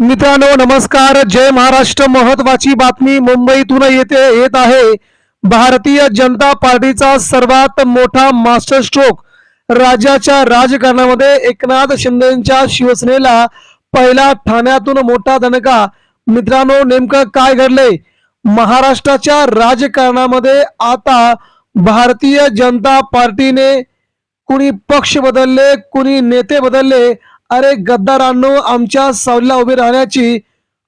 मित्रांनो नमस्कार. जय महाराष्ट्र. महत्वाची बातमी मुंबईतून येते येत आहे. भारतीय जनता पार्टीचा सर्वात मोठा मास्टर स्ट्रोक राज्याच्या राजकारणामध्ये एकनाथ शिंदेच्या शिवसेनेला पहिला ठाण्यातून मोठा दणका मित्रांनो नेमकं काय घडले महाराष्ट्राच्या राजकारणामध्ये आता भारतीय जनता पार्टीने कुणी पक्ष बदलले कुणी नेते बदलले अरे गद्दारांनो आमच्या सावलीला उभे राहण्याची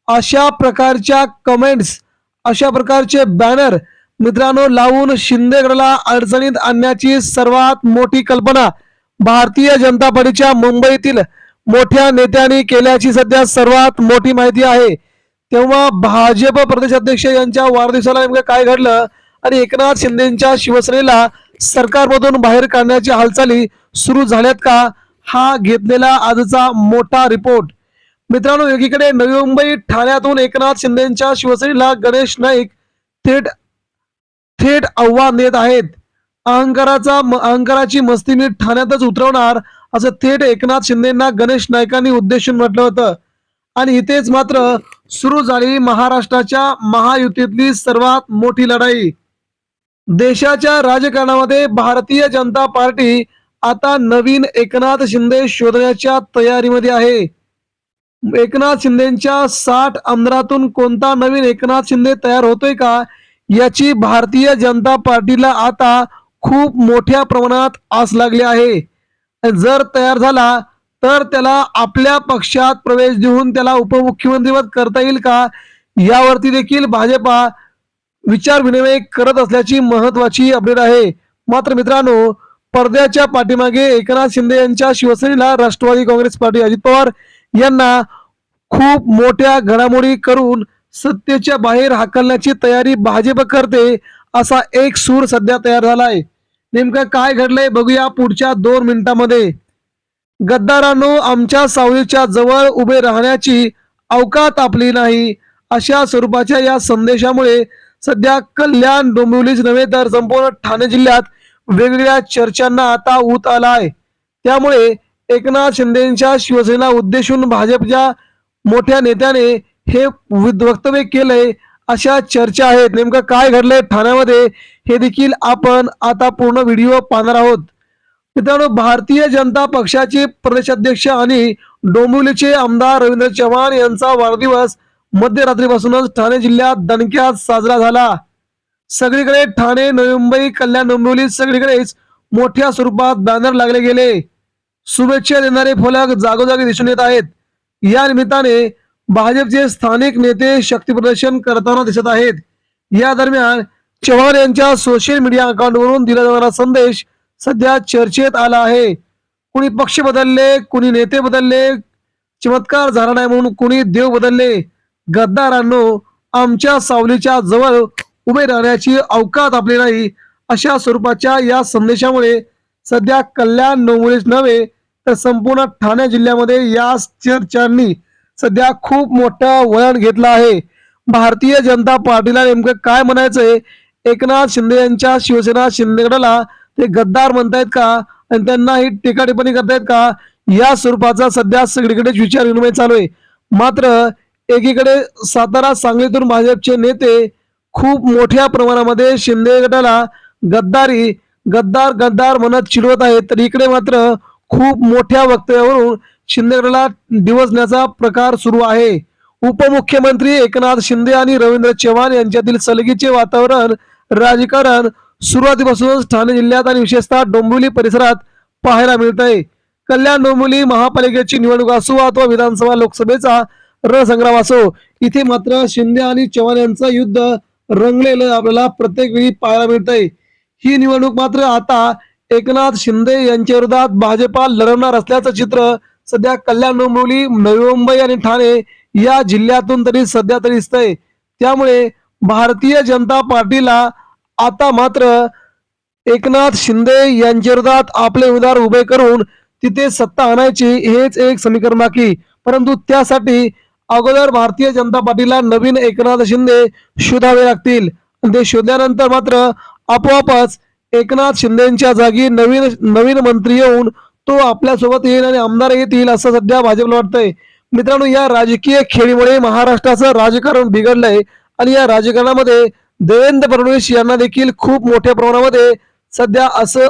अशा प्रकारच्या कमेंट्स अशा प्रकारचे बॅनर मित्रांनो लावून शिंदेगडला अडचणीत आणण्याची सर्वात मोठी कल्पना भारतीय जनता पार्टीच्या मुंबईतील मोठ्या नेत्यांनी केल्याची सध्या सर्वात मोठी माहिती आहे. तेव्हा भाजप प्रदेशाध्यक्ष यांच्या वाढदिवसाला नेमकं काय घडलं? आणि एकनाथ शिंदेच्या शिवसेनेला सरकारमधून बाहेर काढण्याच्या हालचाली सुरू झाल्यात का? हा घेतलेला आजचा मोठा रिपोर्ट मित्रांनो एकीकडे नवी मुंबई ठाण्यातून एकनाथ शिंदेच्या शिवसेनेला गणेश नाईक थेट थेट आव्हान देत आहेत. अहंकाराचा अहंकाराची मस्ती मी ठाण्यातच उतरवणार असं थेट एकनाथ शिंदेना गणेश नाईकांनी उद्देशून म्हटलं होतं. आणि इथेच मात्र सुरू झाली महाराष्ट्राच्या महायुतीतली सर्वात मोठी लढाई. देशाच्या राजकारणामध्ये भारतीय जनता पार्टी आता नवीन एकनाथ शिंदे शोधण्याच्या तयारीमध्ये आहे. एकनाथ शिंदेच्या साठ आमदारातून कोणता नवीन एकनाथ शिंदे तयार होतोय का? याची भारतीय जनता पार्टीला आता खूप मोठ्या प्रमाणात आस लागली आहे. जर तयार झाला तर त्याला आपल्या पक्षात प्रवेश देऊन त्याला उपमुख्यमंत्रीपद करता येईल का? यावरती देखील भाजपा विचार विनिमय करत असल्याची महत्वाची अपडेट आहे. मात्र मित्रांनो पडद्याच्या पाठीमागे एकनाथ शिंदे यांच्या शिवसेनेला राष्ट्रवादी काँग्रेस पार्टी अजित पवार यांना खूप मोठ्या घडामोडी करून सत्तेच्या बाहेर हाकलण्याची तयारी भाजप करते असा एक सूर सध्या तयार झालाय. नेमकं काय घडलंय बघूया पुढच्या दोन मिनिटांमध्ये. गद्दारांनो आमच्या सावलीच्या जवळ उभे राहण्याची अवकात आपली नाही अशा स्वरूपाच्या या संदेशामुळे सध्या कल्याण डोंबिवलीच नव्हे तर संपूर्ण ठाणे जिल्ह्यात वेगवेगळ्या चर्चांना आता ऊत आला आहे त्यामुळे एकनाथ शिंदेच्या शिवसेना उद्देशून भाजपच्या मोठ्या नेत्याने हे वक्तव्य केलंय अशा चर्चा आहेत. नेमकं काय घडलंय ठाण्यामध्ये हे देखील आपण आता पूर्ण व्हिडिओ पाहणार आहोत. मित्रांनो भारतीय जनता पक्षाचे प्रदेशाध्यक्ष आणि डोंबिवलीचे आमदार रवींद्र चव्हाण यांचा वाढदिवस मध्यरात्रीपासूनच ठाणे जिल्ह्यात दणक्यात साजरा झाला. सगळीकडे ठाणे नवी मुंबई कल्याण डोंबिवली सगळीकडेच मोठ्या स्वरूपात बॅनर लागले गेले. शुभेच्छा देणारे फलक जागोजागी दिसून येत आहेत. या निमित्ताने भाजपचे स्थानिक नेते शक्ती प्रदर्शन करताना दिसत आहेत. या दरम्यान चव्हाण यांच्या सोशल मीडिया अकाउंटवरून दिला जाणारा संदेश सध्या चर्चेत आला आहे. कुणी पक्ष बदलले कुणी नेते बदलले चमत्कार झाला नाही म्हणून कुणी देव बदलले. गद्दारांनो आमच्या सावलीच्या जवळ उभे राहण्याची अवकात आपली नाही अशा स्वरूपाच्या या संदेशामुळे सध्या कल्याण नवमुळेच नव्हे तर संपूर्ण ठाणे जिल्ह्यामध्ये या चर्चांनी सध्या खूप मोठं वळण घेतलं आहे. भारतीय जनता पार्टीला नेमकं काय म्हणायचंय? एकनाथ शिंदे यांच्या शिवसेना शिंदेगडाला ते गद्दार म्हणतायत का? आणि त्यांना ही टीका टिप्पणी करतायत का? या स्वरूपाचा सध्या सगळीकडेच विचार विनिमय चालू आहे. मात्र एकीकडे सातारा सांगलीतून भाजपचे नेते खूप मोठ्या प्रमाणामध्ये शिंदे गटाला गद्दारी गद्दार गद्दार म्हणत चिडवत आहेत. तर इकडे मात्र खूप मोठ्या वक्तव्यावरून शिंदे गटाला दिवसण्याचा प्रकार सुरू आहे. उपमुख्यमंत्री एकनाथ शिंदे आणि रवींद्र चव्हाण यांच्यातील सलगीचे वातावरण राजकारण सुरुवातीपासूनच ठाणे जिल्ह्यात आणि विशेषतः डोंबिवली परिसरात पाहायला मिळत आहे कल्याण डोंबिवली महापालिकेची निवडणूक असो अथवा विधानसभा लोकसभेचा रणसंग्राम असो इथे मात्र शिंदे आणि चव्हाण यांचं युद्ध रंगलेलं आपल्याला प्रत्येक वेळी पाहायला मिळतंय. ही निवडणूक मात्र आता एकनाथ शिंदे यांच्या विरोधात भाजपा लढवणार असल्याचं चित्र सध्या कल्याण डोंबिवली नवी मुंबई आणि ठाणे या जिल्ह्यातून तरी सध्या तरी दिसतंय. त्यामुळे भारतीय जनता पार्टीला आता मात्र एकनाथ शिंदे यांच्या विरोधात आपले उमेदवार उभे करून तिथे सत्ता आणायची हेच एक समीकरण बाकी. परंतु त्यासाठी अगोदर भारतीय जनता पार्टीला नवीन एकनाथ शिंदे शोधावे लागतील. ते शोधल्यानंतर मात्र आपोआपच एकनाथ शिंदेच्या जागी नवीन नवीन मंत्री येऊन तो आपल्यासोबत येईल आणि आमदार येतील असं सध्या भाजपला वाटतंय. मित्रांनो या राजकीय खेळीमुळे महाराष्ट्राचं राजकारण बिघडलंय आणि या राजकारणामध्ये देवेंद्र फडणवीस यांना देखील खूप मोठ्या प्रमाणामध्ये सध्या असं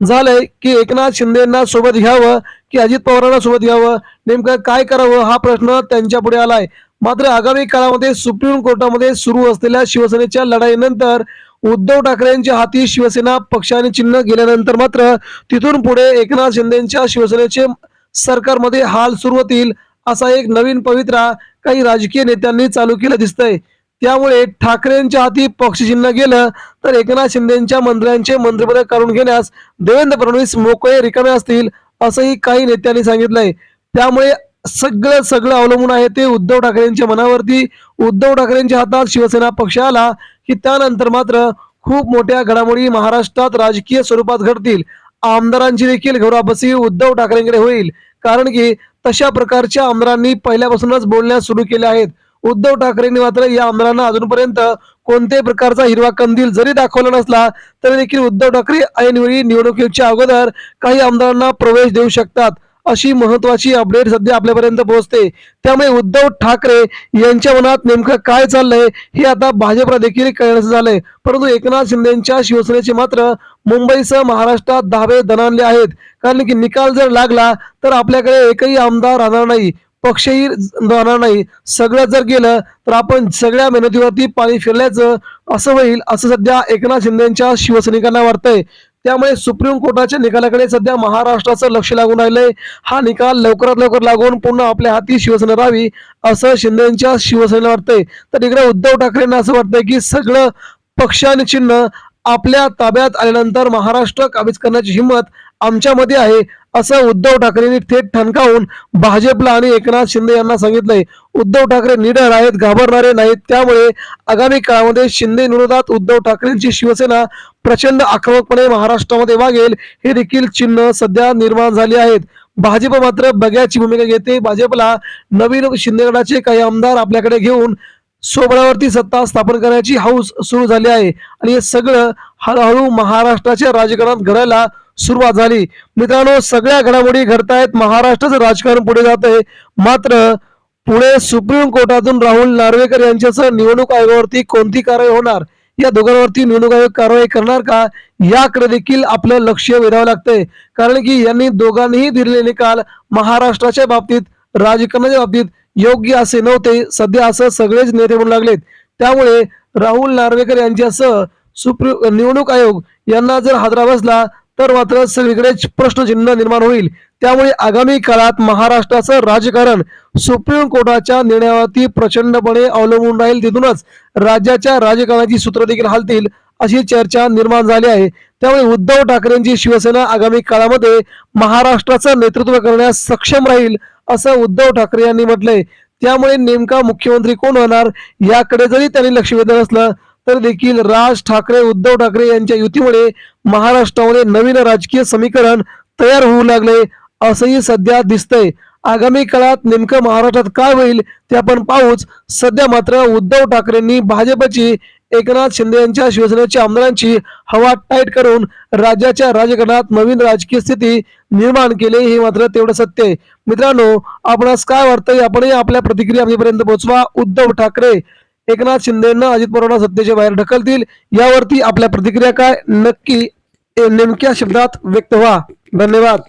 झालंय की एकनाथ शिंदेना सोबत घ्यावं की अजित पवारांना सोबत घ्यावं? नेमकं काय करावं हा प्रश्न त्यांच्या पुढे आलाय. मात्र आगामी काळामध्ये सुप्रीम कोर्टामध्ये सुरू असलेल्या शिवसेनेच्या लढाईनंतर उद्धव ठाकरेंच्या हाती शिवसेना पक्षाने चिन्ह गेल्यानंतर मात्र तिथून पुढे एकनाथ शिंदेच्या शिवसेनेचे सरकारमध्ये हाल सुरू होतील असा एक नवीन पवित्रा काही राजकीय नेत्यांनी चालू केला दिसतंय. त्यामुळे ठाकरेंच्या हाती पक्षचिन्ह गेलं तर एकनाथ शिंदेच्या मंत्र्यांचे मंत्रिपद काढून घेण्यास देवेंद्र फडणवीस मोकळे रिकामे असतील असंही काही नेत्यांनी सांगितलंय. त्यामुळे सगळं सगळं अवलंबून आहे ते उद्धव ठाकरेंच्या मनावरती. उद्धव ठाकरेंच्या हातात शिवसेना पक्ष आला की त्यानंतर मात्र खूप मोठ्या घडामोडी महाराष्ट्रात राजकीय स्वरूपात घडतील. आमदारांची देखील घोराबसी उद्धव ठाकरेंकडे होईल. कारण की तशा प्रकारच्या आमदारांनी पहिल्यापासूनच बोलण्यास सुरू केले आहेत. उद्धव ठाकरेंनी मात्र या आमदारांना अजूनपर्यंत कोणत्याही प्रकारचा हिरवा कंदील जरी दाखवला नसला तरी देखील उद्धव ठाकरे ऐनवेळी निवडणुकीच्या अगोदर काही आमदारांना प्रवेश देऊ शकतात अशी महत्वाची अपडेट सध्या आपल्यापर्यंत पोहोचते. त्यामुळे उद्धव ठाकरे यांच्या मनात नेमकं काय चाललंय हे आता भाजपला देखील कळण्याचं झालंय. परंतु एकनाथ शिंदेच्या शिवसेनेचे मात्र मुंबईसह महाराष्ट्रात दहावे दणानले आहेत. कारण की निकाल जर लागला तर आपल्याकडे एकही आमदार राहणार नाही. पक्षही राहणार नाही. सगळं जर गेलं तर आपण सगळ्या मेहनतीवरती पाणी फिरल्याचं असं होईल असं सध्या एकनाथ शिंदेच्या शिवसैनिकांना वाटतंय. त्यामुळे सुप्रीम कोर्टाच्या निकालाकडे सध्या महाराष्ट्राचं लक्ष लागून राहिलंय. हा निकाल लवकरात लवकर लागून पुन्हा आपल्या हाती शिवसेना राहावी असं शिंदेच्या शिवसेनेला वाटतंय. तर इकडे उद्धव ठाकरेंना असं वाटतंय की सगळं पक्ष आणि चिन्ह आपल्या ताब्यात आल्यानंतर महाराष्ट्र काबीज करण्याची हिंमत आमच्यामध्ये आहे. असं उद्धव ठाकरेंनी थेट ठणकावून भाजपला आणि एकनाथ शिंदे यांना सांगितलंय. उद्धव ठाकरे निडर आहेत घाबरणारे नाहीत. त्यामुळे आगामी काळामध्ये शिंदे विरोधात उद्धव ठाकरेंची शिवसेना प्रचंड आक्रमकपणे महाराष्ट्रामध्ये वागेल हे देखील चिन्ह सध्या निर्माण झाले आहेत. भाजप मात्र बग्याची भूमिका घेते. भाजपला नवीन शिंदेगडाचे काही आमदार आपल्याकडे घेऊन सोबळावरती सत्ता स्थापन करण्याची हौस सुरू झाली आहे. आणि हे सगळं हळूहळू महाराष्ट्राच्या राजकारणात घडायला सुरुवात झाली. मित्रांनो सगळ्या घडामोडी घडतायत. महाराष्ट्राचं राजकारण पुढे जात आहे. मात्र पुढे सुप्रीम कोर्टातून राहुल नार्वेकर यांच्यासह निवडणूक आयोगावरती कोणती कारवाई होणार? या दोघांवरती निवडणूक आयोग कारवाई करणार का? याकडे देखील आपलं लक्ष वेधावं लागतंय. कारण की यांनी दोघांनीही दिलेले निकाल महाराष्ट्राच्या बाबतीत राजकारणाच्या बाबतीत योग्य असे नव्हते. सध्या असं सगळेच नेते म्हणू लागलेत. त्यामुळे राहुल नार्वेकर यांच्यासह सुप्रीम निवडणूक आयोग यांना जर हादरा बसला तर मात्र सगळीकडेच प्रश्नचिन्ह निर्माण होईल. त्यामुळे आगामी काळात महाराष्ट्राचं राजकारण सुप्रीम कोर्टाच्या निर्णयावरती प्रचंडपणे अवलंबून राहील. तिथूनच राज्याच्या राजकारणाची सूत्र देखील हालतील अशी चर्चा निर्माण झाली आहे. त्यामुळे उद्धव ठाकरेंची शिवसेना आगामी काळामध्ये महाराष्ट्राचं नेतृत्व करण्यास सक्षम राहील असं उद्धव ठाकरे यांनी म्हटलंय. त्यामुळे नेमका मुख्यमंत्री कोण होणार याकडे जरी त्यांनी लक्ष वेधलं असलं तर देखील राज ठाकरे उद्धव ठाकरे यांच्या युतीमुळे महाराष्ट्रामध्ये नवीन राजकीय समीकरण तयार होऊ लागले असंही सध्या दिसतंय. आगामी काळात नेमकं महाराष्ट्रात काय होईल ते आपण पाहूच. सध्या मात्र उद्धव ठाकरेंनी भाजपची एकनाथ शिंदे यांच्या शिवसेनेच्या आमदारांची हवा टाईट करून राज्याच्या राजकारणात नवीन राजकीय स्थिती निर्माण केली हे मात्र तेवढं सत्य आहे. मित्रांनो आपणास काय वाटतंय? आपणही आपल्या प्रतिक्रिया आमच्यापर्यंत पोहोचवा. उद्धव ठाकरे एकनाथ शिंदेना अजित पवारांना सत्तेच्या बाहेर ढकलतील. यावरती आपल्या प्रतिक्रिया काय? नक्की नेमक्या शब्दात व्यक्त व्हा. धन्यवाद.